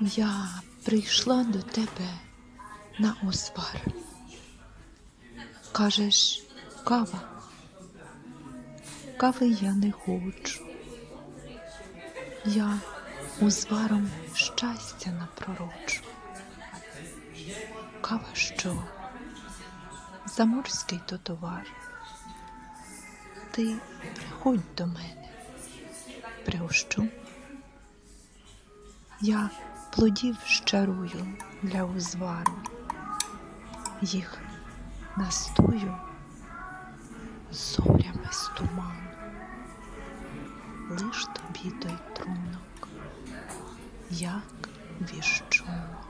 Я прийшла до тебе на узвар. Кажеш, кава. Кави я не хочу. Я узваром щастя напророчу. Кава що? Заморський то товар. Ти приходь до мене, пригощу. Я плодів щарую для узвару, їх настою зорями з туману. Лиш тобі той трунок, як віщунок.